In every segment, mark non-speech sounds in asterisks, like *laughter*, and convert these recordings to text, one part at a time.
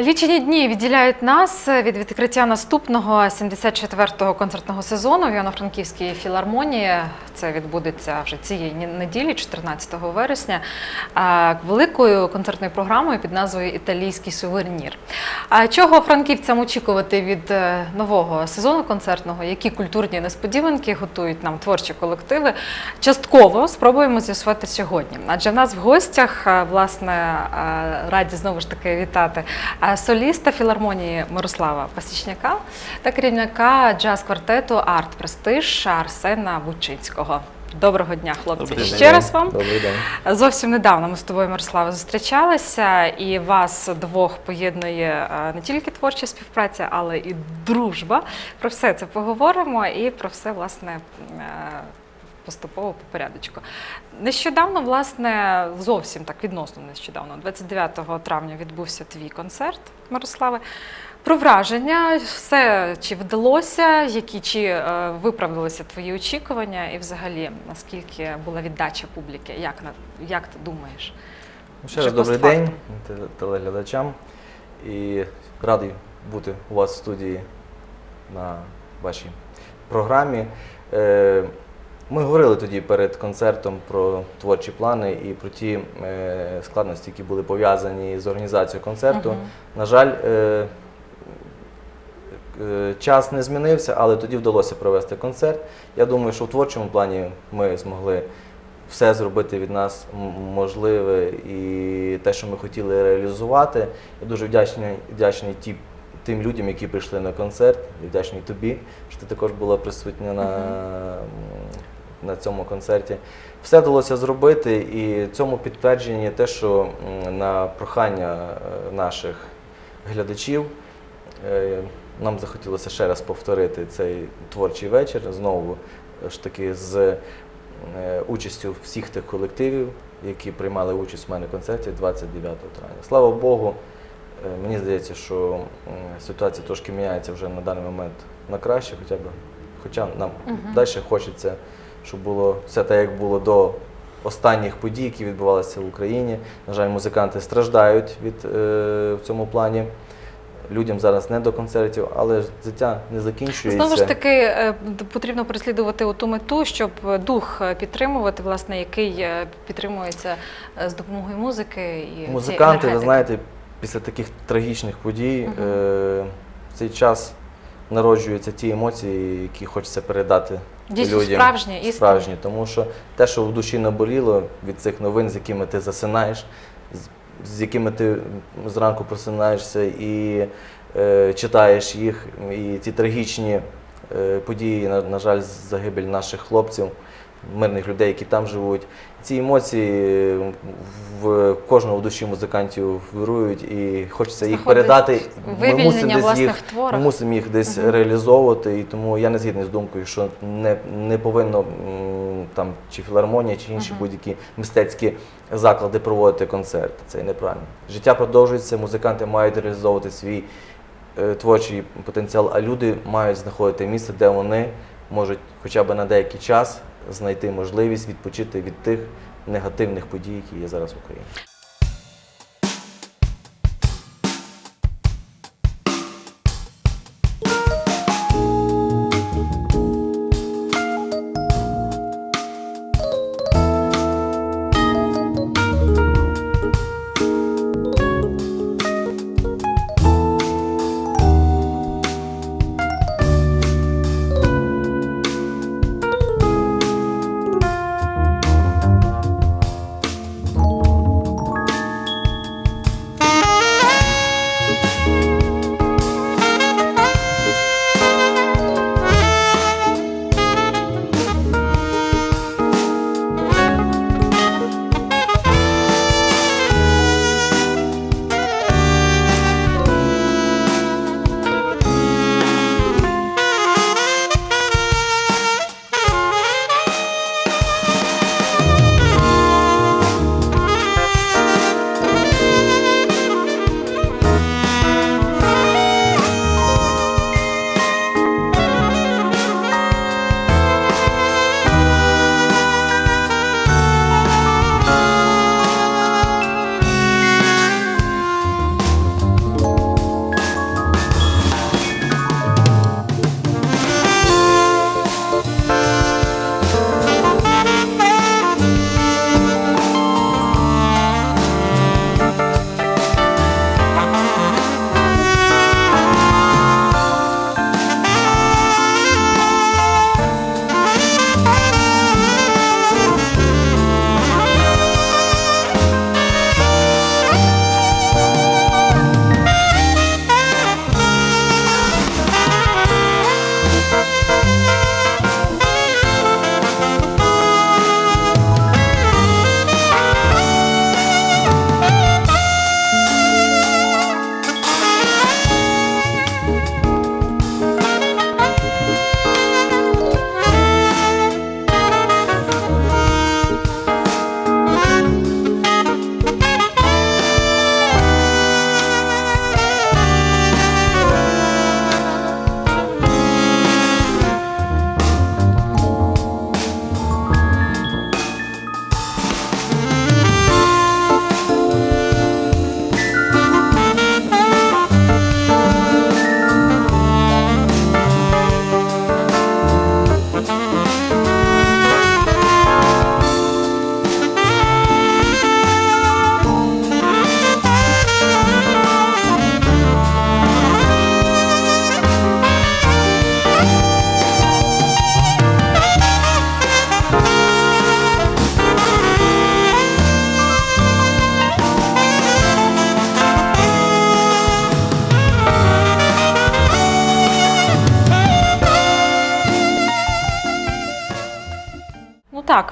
Лічені дні відділяють нас від відкриття наступного 74-го концертного сезону в Івано-Франківській філармонії. Це відбудеться вже цієї неділі, 14 вересня, великою концертною програмою під назвою Італійський сувенір. Чого франківцям очікувати від е, нового сезону концертного? Які культурні несподіванки готують нам творчі колективи? Частково спробуємо з'ясувати сьогодні. Адже в нас в гостях, е, власне, е, раді знову ж таки вітати е, соліста філармонії Мирослава Пасічняка та керівника джаз-квартету Арт Престиж Арсена Бучицького. Доброго дня, хлопці. Добрий Ще день. раз вам. Добрий день. Зовсім недавно ми з тобою, Мирослава, зустрічалися, і вас двох поєднує е, не тільки творча співпраця, але і дружба. Про все це поговоримо і про все, власне, е, поступово по порядочку. Нещодавно, власне, зовсім так відносно нещодавно, 29 травня відбувся твій концерт, Мирославе. Про враження, все чи вдалося, які чи е, виправдалися твої очікування, і взагалі наскільки була віддача публіки? Як як ти думаєш? Ну, Ще раз добрий день телеглядачам. І радий бути у вас в студії на вашій програмі. Ми говорили тоді перед концертом про творчі плани і про ті е, складності, які були пов'язані з організацією концерту. Мгм. На жаль, е, е, час не змінився, але тоді вдалося провести концерт. Я думаю, що в творчому плані ми змогли все зробити від нас можливе і те, що ми хотіли реалізувати. Я дуже вдячний, вдячний ті, тим людям, які прийшли на концерт, і вдячний тобі, що ти також була присутня на, на цьому концерті. Все вдалося зробити, і цьому підтвердження те, що на прохання е, наших глядачів е, нам захотілося ще раз повторити цей творчий вечір знову е, ж таки з участю всіх тих колективів, які приймали участь у мене в концерті 29 травня. Слава Богу, мені здається, що ситуація трошки міняється вже на даний момент на краще, хоча б, хоча нам Мгм. далі хочеться, щоб було все те, як було до останніх подій, які відбувалися в Україні. На жаль, музиканти страждають від е, в цьому плані. Людям зараз не до концертів, але життя не закінчується. Знову ж таки, е, потрібно переслідувати ту мету, щоб дух е, підтримувати, власне, який е, підтримується з допомогою музики і Музиканти, ви знаєте, після таких трагічних подій е, в цей час народжуються ті емоції, які хочеться передати Дійсно людям. справжнє, істинне. справжні. Тому що те, що в душі наболіло від цих новин, з якими ти засинаєш, з, з якими ти зранку просинаєшся і е, читаєш їх, і ці трагічні е, події, на, на жаль, загибель наших хлопців, мирних людей, які там живуть. Ці емоції в кожного в душі музикантів вирують, і хочеться їх передати. Ми мусимо десь їх творах. ми мусимо їх десь Мгм. реалізовувати, і тому я не згідний з думкою, що не, не повинно там чи філармонія, чи інші Мгм. будь-які мистецькі заклади проводити концерти. Це неправильно. Життя продовжується, музиканти мають реалізовувати свій е, творчий потенціал, а люди мають знаходити місце, де вони можуть хоча б на деякий час знайти можливість відпочити від тих негативних подій, які є зараз в Україні.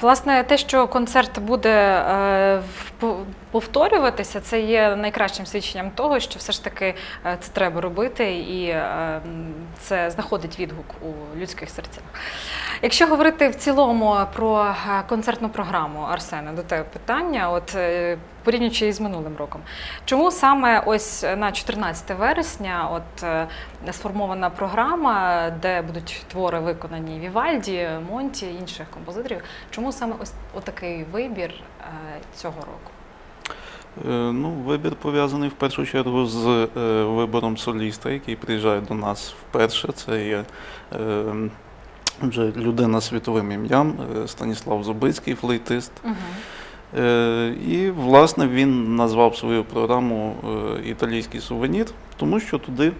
Власне, те, що концерт буде е, повторюватися, це є найкращим свідченням того, що все ж таки е, це треба робити, і е, це знаходить відгук у людських серцях. Якщо говорити в цілому про е, концертну програму Арсена, до тебе питання, от е, порівнюючи із минулим роком, чому саме ось на 14 вересня от е, сформована програма, де будуть твори виконані Вівальді, Монті, інших композиторів? Чому саме ось отакий вибір цього року? Ну, вибір пов'язаний в першу чергу з вибором соліста, який приїжджає до нас вперше. Це є вже людина з світовим ім'ям е, Станіслав Зубицький, флейтист. Угу. Е, І, власне, він назвав свою програму е, Італійський сувенір, тому що туди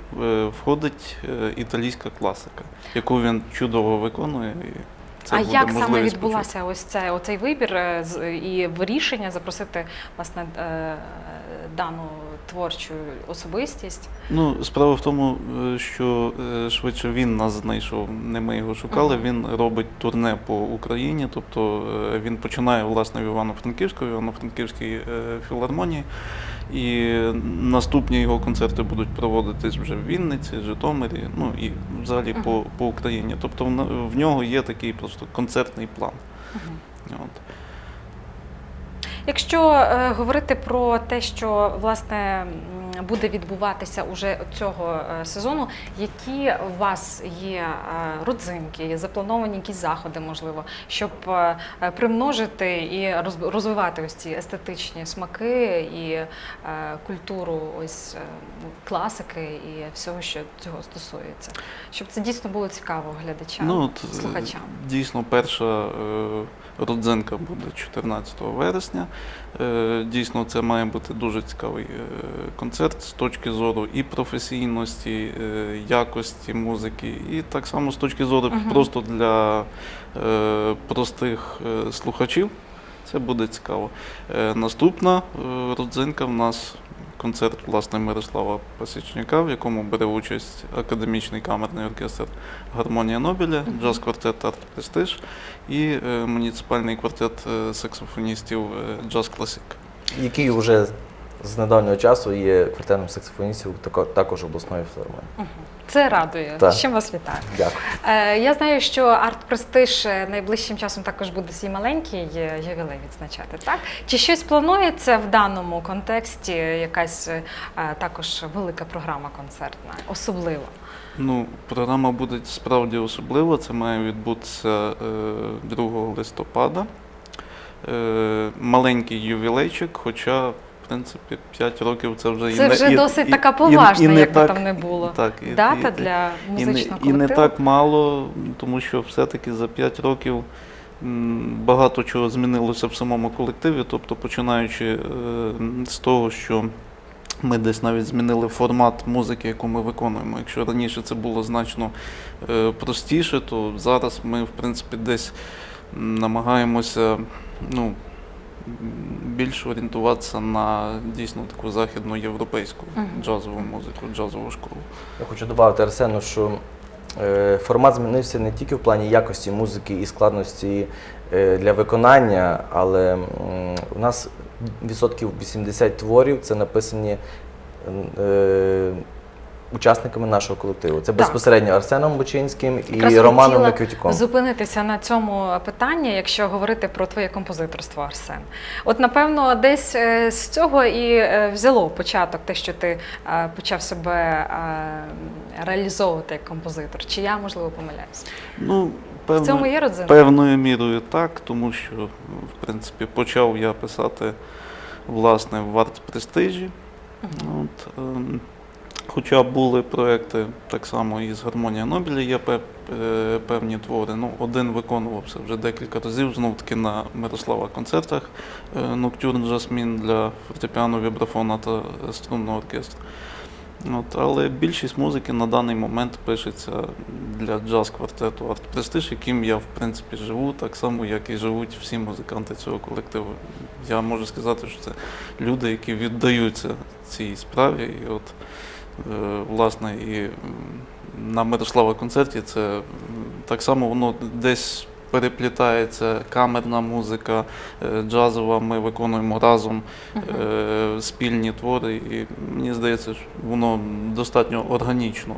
входить італійська класика, яку він чудово виконує. І це А як саме відбулася ось це оцей вибір і рішення запросити власне дану творчу особистість? Ну, справа в тому, е, що е, швидше він нас знайшов, не ми його шукали. Він робить турне по Україні, тобто е, він починає власне в Івано-Франківську, в Івано-Франківській філармонії. І наступні його концерти будуть проводитись вже в Вінниці, Житомирі, ну і взагалі по, по Україні. Тобто в, нього є такий просто концертний план. От. Якщо е, говорити про те, що власне буде відбуватися уже цього е, сезону, які у вас є е, родзинки, заплановані якісь заходи, можливо, щоб примножити і роз- розвивати ось ці естетичні смаки і культуру ось е, класики і всього, що цього стосується, щоб це дійсно було цікаво глядачам, Ну, слухачам. Дійсно, перша родзинка буде 14 вересня. Е, Дійсно, це має бути дуже цікавий е, концерт з точки зору і професійності, е, якості музики, і так само з точки зору Мгм. просто для простих слухачів. Це буде цікаво. Е, Наступна е, родзинка в нас концерт власне Мирослава Пасічника, в якому бере участь академічний камерний оркестр Гармонія Нобеля, джаз-квартет Арт Престиж і е, муніципальний квартет е, саксофоністів е, Джаз Класик. Який вже з недавнього часу є квартетом саксофоністів тако- також обласної філармонії. Це радує. Так. З чим вас вітаю. Дякую. Е, Я знаю, що арт Престиж найближчим часом також буде свій маленький е, ювілей відзначати. Так чи щось планується в даному контексті? Якась е, також велика програма концертна, особлива. Ну, програма буде справді особлива. Це має відбутися е, 2 листопада. Е, маленький ювілейчик, хоча, в принципі, 5 років це вже і Це не вже і- досить і- така поважна, і не як би так- там не було. Так, і, Дата і- для і не, музичного і не так мало, тому що все-таки за 5 років м, багато чого змінилося в самому колективі. Тобто, починаючи е, з того, що ми десь навіть змінили формат музики, яку ми виконуємо. Якщо раніше це було значно е, простіше, то зараз ми, в принципі, десь м, намагаємося ну, більше орієнтуватися на дійсно таку західну європейську джазову музику, джазову школу. Я хочу додати Арсену, що е, формат змінився не тільки в плані якості музики і складності е, для виконання, але у нас відсотків 80 творів це написані е, учасниками нашого колективу. Це безпосередньо Арсеном Бочинським і Якраз Романом хотіла. Зупинитися на цьому питанні, якщо говорити про твоє композиторство, Арсен. От напевно, десь е, з цього і е, взяло початок, те, що ти е, почав себе реалізовувати як композитор. Чи я можливо помиляюсь? Ну, В цьому є родзинка? Певною мірою так, тому що, в принципі, почав я писати власне в арт престижі. От, ем, хоча були проекти так само і з Гармонія Нобеля, є е, певні твори. Ну, один виконувався вже декілька разів, знов таки на Мирослава концертах е, Ноктюрн Жасмін для фортепіано, вібрафона та струнного оркестру. От, але більшість музики на даний момент пишеться для джаз-квартету Арт Престиж, яким я в принципі живу, так само, як і живуть всі музиканти цього колективу. Я можу сказати, що це люди, які віддаються цій справі. І от, власне, і на Мирослава концерті це так само воно десь переплітається камерна музика, е, джазова. Ми виконуємо разом е, спільні твори, і мені здається, що воно достатньо органічно.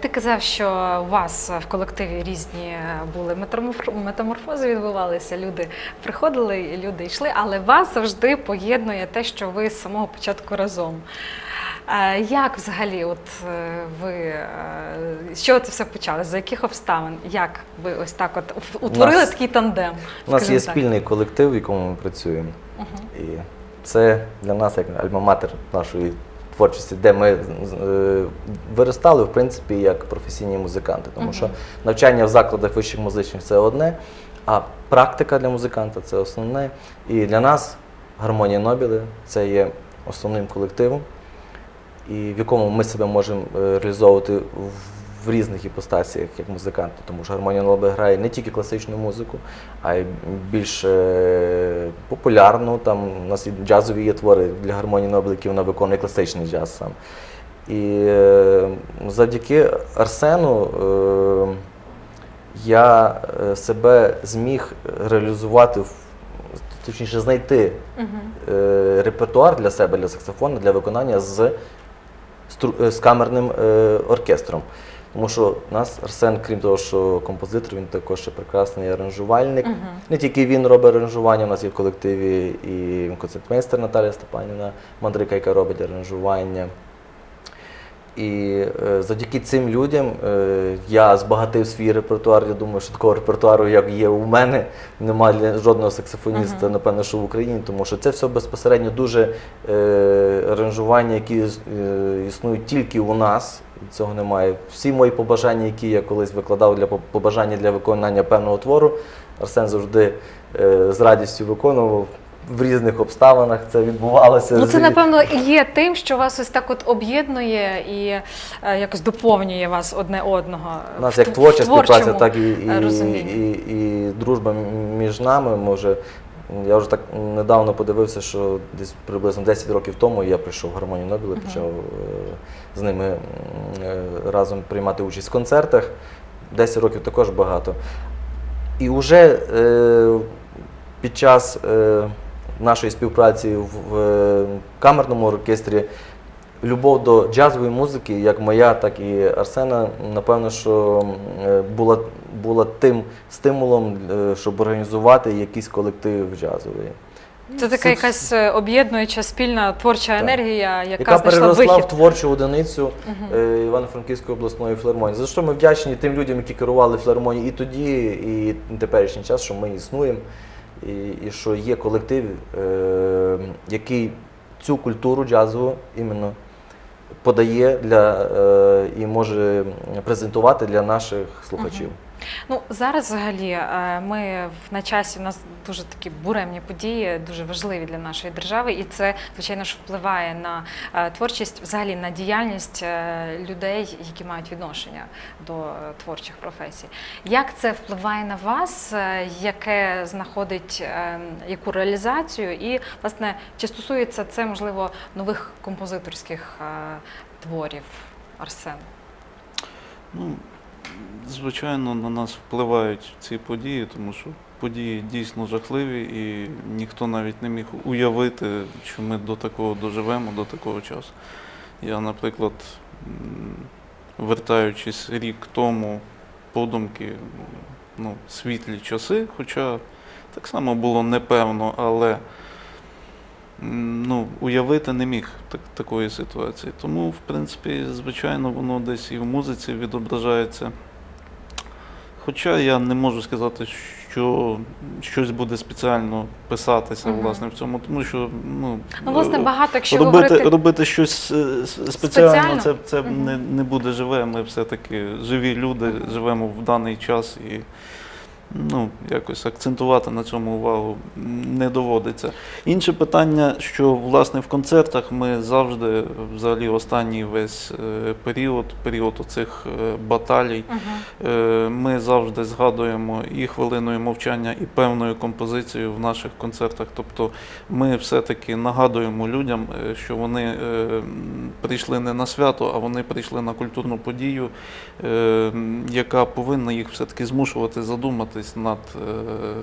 Ти казав, що у вас в колективі різні е, були метаморф- метаморфози відбувалися. Люди приходили, люди йшли, але вас завжди поєднує те, що ви з самого початку разом. Е, Як взагалі, от е, ви е, з чого це все почалось? За яких обставин? Як ви ось так от утворили нас- такий тандем? У нас є так? спільний колектив, в якому ми працюємо. Мгм. І це для нас як альма-матер нашої творчості, де ми е, виростали, в принципі, як професійні музиканти. Тому що навчання в закладах вищих музичних це одне, а практика для музиканта це основне. І для нас гармонія Нобіли це є основним колективом, і в якому ми себе можемо е, реалізовувати в- різних іпостаціях як музиканти, тому що гармонія Нобель грає не тільки класичну музику, а й більш е, популярну. Там у нас і джазові є твори для гармонії Нобель, які вона виконує класичний джаз сам. І е, завдяки Арсену е, я е, себе зміг реалізувати точніше знайти е, репертуар для себе, для саксофону, для виконання з, е, з камерним е, оркестром. Тому що у нас Арсен, крім того, що композитор, він також ще прекрасний аранжувальник. Мгм. Не тільки він робить аранжування, у нас є в колективі і концертмейстер Наталія Степанівна Мандрика, яка робить аранжування. І е, завдяки цим людям е, я збагатив свій репертуар. Я думаю, що такого репертуару, як є у мене, немає для жодного саксофоніста, Мгм. напевно, що в Україні, тому що це все безпосередньо дуже е, аранжування, які е, існують тільки у нас. І Цього немає. Всі мої побажання, які я колись викладав для побажання для виконання певного твору, Арсен завжди е, з радістю виконував. В різних обставинах це відбувалося. Ну, це, напевно, і є тим, що вас ось так от об'єднує і е, якось доповнює вас одне одного. У нас в як тв- творча співпраця, так і, і, розумінні. і, і дружба між нами. Може, я вже так недавно подивився, що десь приблизно 10 років тому я прийшов в гармонію Нобіла, Мгм. почав е, з ними е, разом приймати участь в концертах. 10 років також багато. І вже е, під час нашої співпраці в, камерному оркестрі любов до джазової музики, як моя, так і Арсена, напевно, що е, була, була тим стимулом, е, щоб організувати якийсь колектив джазовий. Це така якась е, об'єднуюча спільна творча Так. енергія, яка, яка знайшла переросла вихід. в творчу одиницю е, Івано-Франківської обласної філармонії. За що ми вдячні тим людям, які керували філармонією і тоді, і теперішній час, що ми існуємо, і, і що є колектив, е, який цю культуру джазову іменно подає для, е, і може презентувати для наших слухачів. Ну зараз взагалі е, ми на часі у нас дуже такі буремні події, дуже важливі для нашої держави, і це звичайно ж впливає на е, творчість, взагалі на діяльність е, людей, які мають відношення до творчих професій. Як це впливає на вас? Яке знаходить яку реалізацію? І власне чи стосується це можливо нових композиторських творів Арсен? Ну, звичайно, на нас впливають ці події, тому що події дійсно жахливі, і ніхто навіть не міг уявити, що ми до такого доживемо, до такого часу. Я, наприклад, вертаючись рік тому, подумки, ну, світлі часи, хоча так само було непевно, але ну, уявити не міг так, такої ситуації. Тому, в принципі, звичайно, воно десь і в музиці відображається. Хоча я не можу сказати, що щось буде спеціально писатися угу. власне в цьому, тому що ну, Ну, власне, е, багато, якщо робити, говорити робити щось е, спеціально, Спеціально? це, це угу. не, не буде живе. Ми все-таки живі люди, угу. живемо в даний час і ну, якось акцентувати на цьому увагу не доводиться. Інше питання, що власне в концертах ми завжди, взагалі, останній весь е, період, період оцих е, баталій. Е, Ми завжди згадуємо і хвилиною мовчання, і певною композицією в наших концертах. Тобто ми все-таки нагадуємо людям, що вони прийшли не на свято, а вони прийшли на культурну подію, яка повинна їх все-таки змушувати задуматись над е,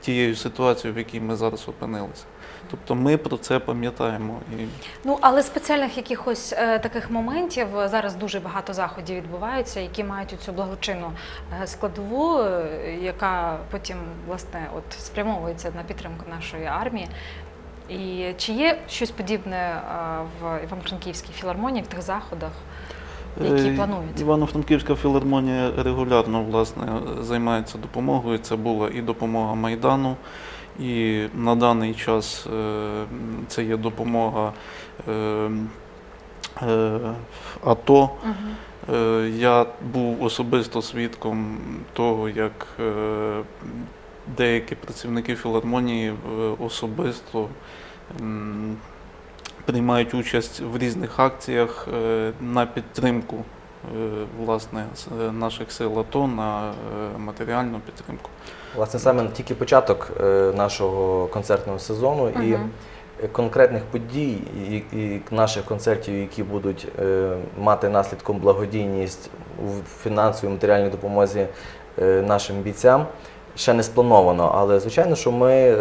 тією ситуацією, в якій ми зараз опинилися. Тобто ми про це пам'ятаємо. І Ну але спеціальних якихось е, таких моментів е, зараз дуже багато заходів відбуваються, які мають цю благочинну е, складову, яка потім власне от спрямовується на підтримку нашої армії. І чи є щось подібне в Івано-Франківській філармонії в тих заходах, які Е, планують? Івано-Франківська філармонія регулярно власне займається допомогою. Це була і допомога Майдану, і на даний час е, це є допомога е, АТО. Я був особисто свідком того, як деякі працівники філармонії особисто приймають участь в різних акціях е, на підтримку е, власне е, наших сил АТО, на матеріальну підтримку. Власне, саме тільки початок нашого концертного сезону і конкретних подій і, і наших концертів, які будуть мати наслідком благодійність у фінансовій матеріальній допомозі нашим бійцям. ще не сплановано. Але звичайно, що ми,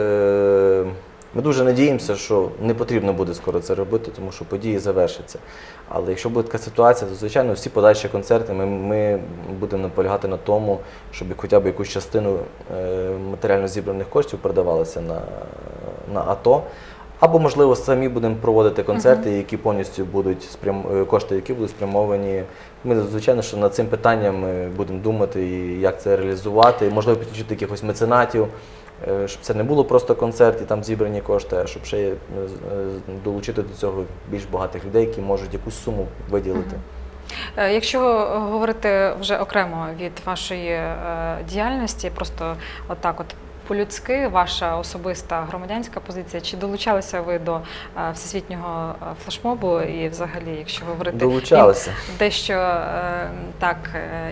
ми дуже надіємося, що не потрібно буде скоро це робити, тому що події завершаться. Але якщо буде така ситуація, то звичайно всі подальші концерти ми, ми будемо наполягати на тому, щоб хоча б якусь частину е, матеріально зібраних коштів передавалося на, на АТО. Або, можливо, самі будемо проводити концерти, які повністю будуть спрям... е, кошти, які будуть спрямовані. Ми, звичайно, що над цим питанням е, будемо думати, і як це реалізувати, можливо, підключити якихось меценатів, щоб це не було просто концерт і там зібрані кошти, а щоб ще е, е, долучити до цього більш багатих людей, які можуть якусь суму виділити. Е, Якщо говорити вже окремо від вашої е, діяльності, просто отак, от по-людськи, ваша особиста громадянська позиція, чи долучалися ви до е, всесвітнього е, флешмобу? І взагалі, якщо говорити Долучалися. дещо е, так е,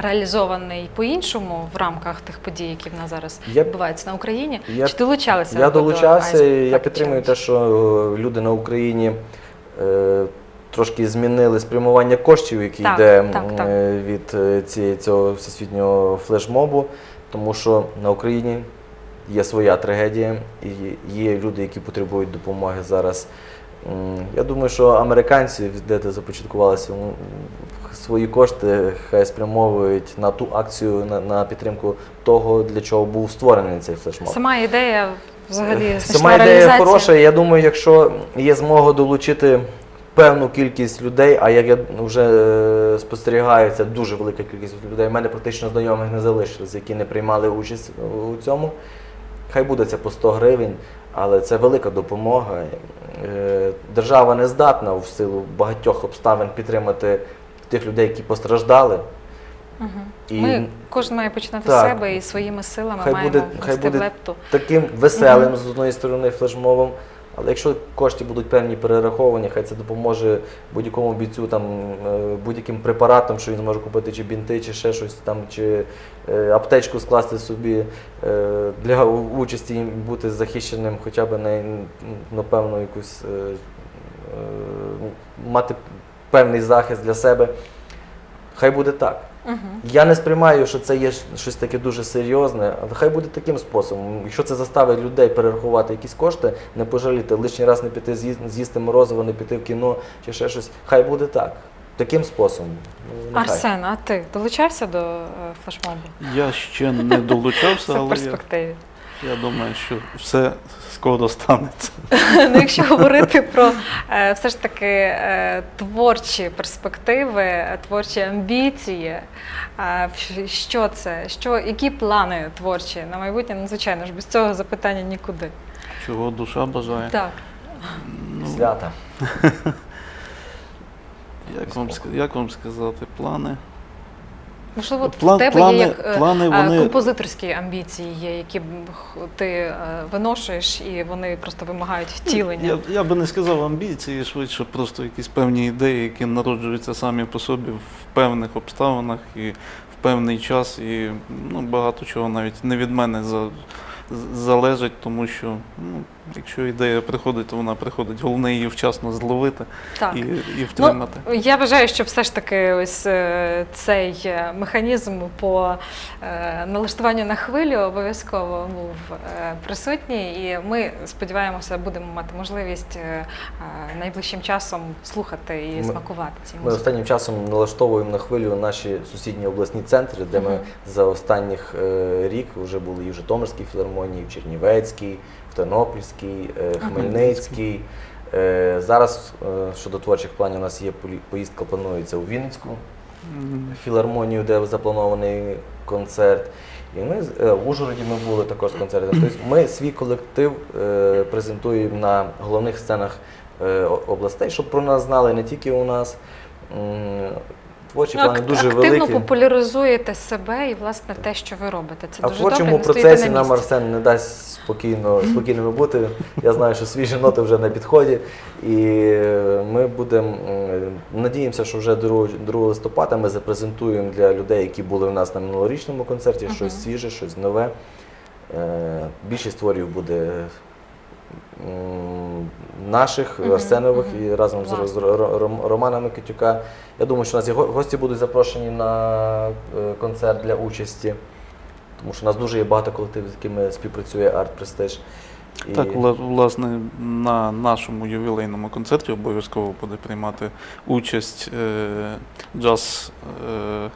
реалізований по-іншому в рамках тих подій, які в нас зараз Я- відбуваються на Україні, Я- чи долучалися? Я до долучався, і я підтримую те, що е, люди на Україні е, трошки змінили спрямування коштів, які Так, йде так, так. е, від е, цієї- цього всесвітнього флешмобу, тому що на Україні є своя трагедія, і є люди, які потребують допомоги зараз. Я думаю, що американці, де ти започаткувалися, свої кошти хай спрямовують на ту акцію, на, на підтримку того, для чого був створений цей флешмоб. Сама ідея взагалі Е, Сама ідея хороша. Я думаю, якщо є змога долучити певну кількість людей, а як я вже е, спостерігаю, це дуже велика кількість людей. У мене практично знайомих не залишилось, які не приймали участь у цьому. Хай буде це по 100 гривень, але це велика допомога. Е, Держава не здатна в силу багатьох обставин підтримати тих людей, які постраждали. Мгм. І Ми кожен має починати з себе і своїми силами Хай маємо буде- хай буде лепту. таким веселим Мгм. з одної сторони флешмобом. Але якщо кошти будуть певні перераховані, хай це допоможе будь-якому бійцю там е, будь-яким препаратом, що він зможе купити, чи бінти, чи ще щось там, чи аптечку скласти собі е, для участі і бути захищеним, хоча б на, на певну якусь е, е, мати певний захист для себе. Хай буде так. Мгм. Я не сприймаю, що це є щось таке дуже серйозне, але хай буде таким способом. Якщо це заставить людей перерахувати якісь кошти, не пожаліти, лишній раз не піти з'їсти морозиво, не піти в кіно чи ще щось, хай буде так. Таким способом. Ну, нехай. Арсен, а ти долучався до е, флешмобу? Я ще не долучався, *laughs* Це в але я, перспективі. я думаю, що все скоро станеться. *laughs* Ну, якщо говорити про е, все ж таки е, творчі перспективи, е, творчі амбіції, е, що це? Що, які плани творчі на майбутнє? Ну, звичайно ж, без цього запитання нікуди. Чого душа бажає. Так. Ну, Свята. *laughs* як, вам, як вам сказати, плани? Можливо, План- в тебе плани- є як е, плани, вони- композиторські амбіції, є, які ти е, виношуєш, і вони просто вимагають втілення. Я, я би не сказав амбіції, швидше просто якісь певні ідеї, які народжуються самі по собі в певних обставинах і в певний час. І ну, багато чого навіть не від мене за, залежить, тому що ну, якщо ідея приходить, то вона приходить. Головне її вчасно зловити Так. і, і втримати. Ну, я вважаю, що все ж таки ось е, цей е, механізм по е, налаштуванню на хвилю обов'язково був присутній, і ми сподіваємося, будемо мати можливість найближчим часом слухати і Ми- смакувати ці Ми останнім часом налаштовуємо на хвилю наші сусідні обласні центри, де ми за останніх рік вже були і в Житомирській філармонії, і в Чернівецькій, в е, Хмельницькій. Е, Зараз е, щодо творчих планів у нас є поїздка, планується у Вінницьку філармонію, де запланований концерт. І ми в Ужгороді ми були також з концертом. Тобто ми свій колектив презентуємо на головних сценах областей, щоб про нас знали не тільки у нас. Творчі Ну, плани дуже активно великі. популяризуєте себе і власне те, що ви робите. Це А в дуже добре. творчому не стоїте процесі на нам. Арсен не дасть спокійно, спокійними бути. Я знаю, що свіжі ноти вже на підході. І е, ми будемо м, надіємося, що вже 2, 2 листопада ми запрезентуємо для людей, які були в нас на минулорічному концерті, щось свіже, щось нове. Е, Більшість творів буде. Наших Мгм, Арсенових мгм. і разом Класно. з Ро- Ро- Микитюка. Я думаю, що у нас і гості будуть запрошені на е, концерт для участі. Тому що у нас дуже є багато колективів, з якими співпрацює Арт Престиж. І Так, власне, на нашому ювілейному концерті обов'язково буде приймати участь е, джаз е,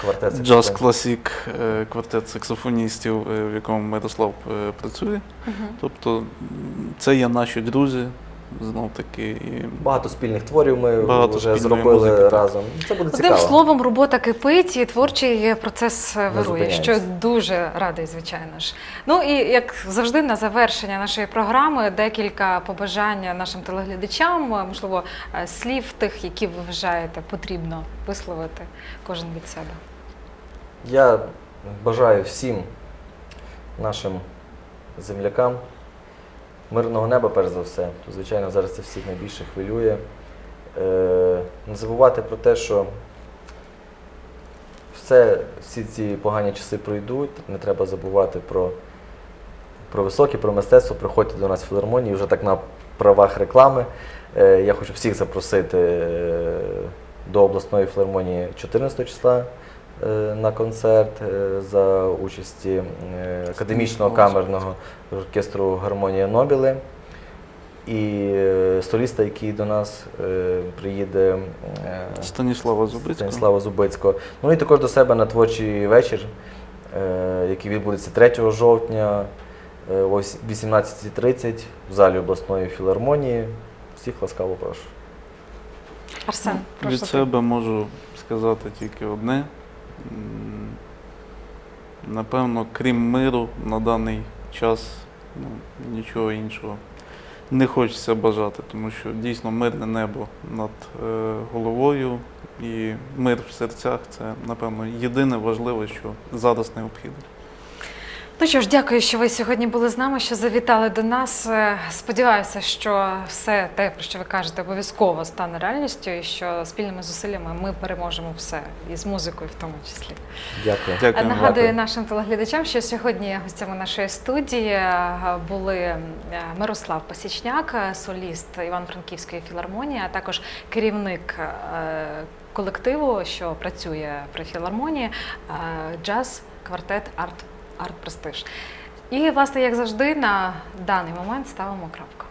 Квартет джаз класік, е, квартет саксофоністів, е, в якому Мирослав е, працює. Мгм. Тобто це є наші друзі, знов таки. І Багато спільних творів ми Багато вже зробили музики, разом. Це буде Одним словом, робота кипить і творчий процес вирує, що дуже радий, звичайно ж. Ну і як завжди, на завершення нашої програми декілька побажань нашим телеглядачам, можливо, е, слів тих, які ви вважаєте потрібно висловити кожен від себе. Я бажаю всім нашим землякам мирного неба, перш за все. То, звичайно, зараз це всіх найбільше хвилює. Е, не забувати про те, що все, всі ці погані часи пройдуть, не треба забувати про, про високе, про мистецтво. Приходьте до нас в філармонії вже так на правах реклами. Е, я хочу всіх запросити е, до обласної філармонії 14 числа на концерт е, за участі е, академічного камерного оркестру Гармонія Нобіли. І е, соліста, який до нас е, приїде е, Станіслава Зубицького. Станіслава Зубицького. Ну і також до себе на творчий вечір, е, який відбудеться 3 жовтня е, о 18.30 в залі обласної філармонії. Всіх ласкаво прошу. Арсен, прошу. Від себе можу сказати тільки одне. Напевно, крім миру на даний час ну, нічого іншого не хочеться бажати, тому що дійсно мирне небо над е, головою і мир в серцях це, напевно, єдине важливе, що зараз необхідно. Ну що ж, дякую, що ви сьогодні були з нами, що завітали до нас. Е, Сподіваюся, що все те, про що ви кажете, обов'язково стане реальністю, і що спільними зусиллями ми переможемо все, і з музикою в тому числі. Дякую. Дякую. Нагадую Дякую. нашим телеглядачам, що сьогодні гостями нашої студії е, були е, Мирослав Пасічняк, е, соліст Івано-Франківської філармонії, а також керівник е, колективу, що працює при філармонії, е, джаз, квартет, арт, арт престиж. І, власне, як завжди, на даний момент ставимо крапку.